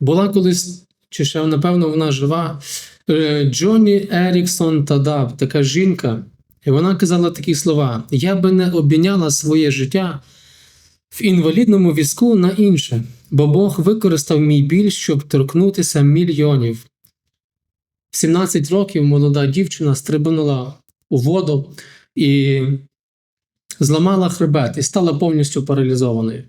Була колись, чи ще напевно вона жива, е, Джоні Еріксон Тадаб, така жінка, і вона казала такі слова: Я би не обміняла своє життя в інвалідному візку на інше, бо Бог використав мій біль, щоб торкнутися мільйонів. В 17 років молода дівчина стрибнула у воду і зламала хребет і стала повністю паралізованою.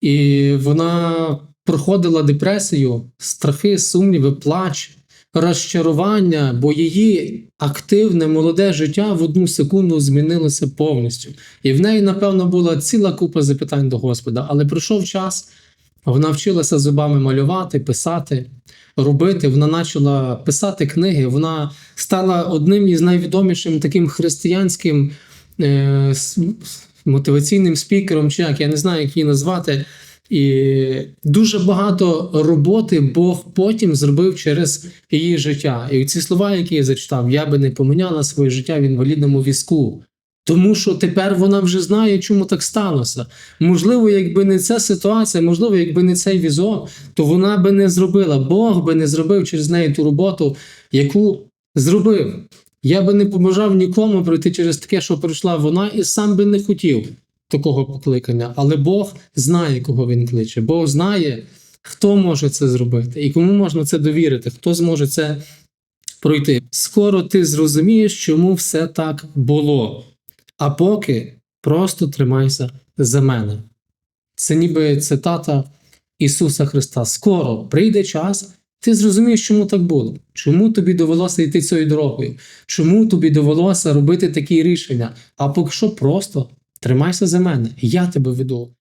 І вона проходила депресію, страхи, сумніви, плач, розчарування, бо її активне молоде життя в одну секунду змінилося повністю. І в неї, напевно, була ціла купа запитань до Господа. Але пройшов час, вона вчилася зубами малювати, писати, робити. Вона почала писати книги. Вона стала одним із найвідомішим таким християнським е, мотиваційним спікером, чи як я не знаю, як її назвати. І дуже багато роботи Бог потім зробив через її життя. І ці слова, які я зачитав, я би не поміняла своє життя в інвалідному візку. Тому що тепер вона вже знає, чому так сталося. Можливо, якби не ця ситуація, можливо, якби не цей візок, то вона би не зробила. Бог би не зробив через неї ту роботу, яку зробив. Я би не побажав нікому пройти через таке, що пройшла вона, і сам би не хотів такого покликання. Але Бог знає, кого він кличе. Бог знає, хто може це зробити і кому можна це довірити, хто зможе це пройти. Скоро ти зрозумієш, чому все так було. А поки просто тримайся за мене. Це ніби цитата Ісуса Христа. Скоро прийде час, ти зрозумієш, чому так було, чому тобі довелося йти цією дорогою, чому тобі довелося робити такі рішення. А поки що просто тримайся за мене, я тебе веду.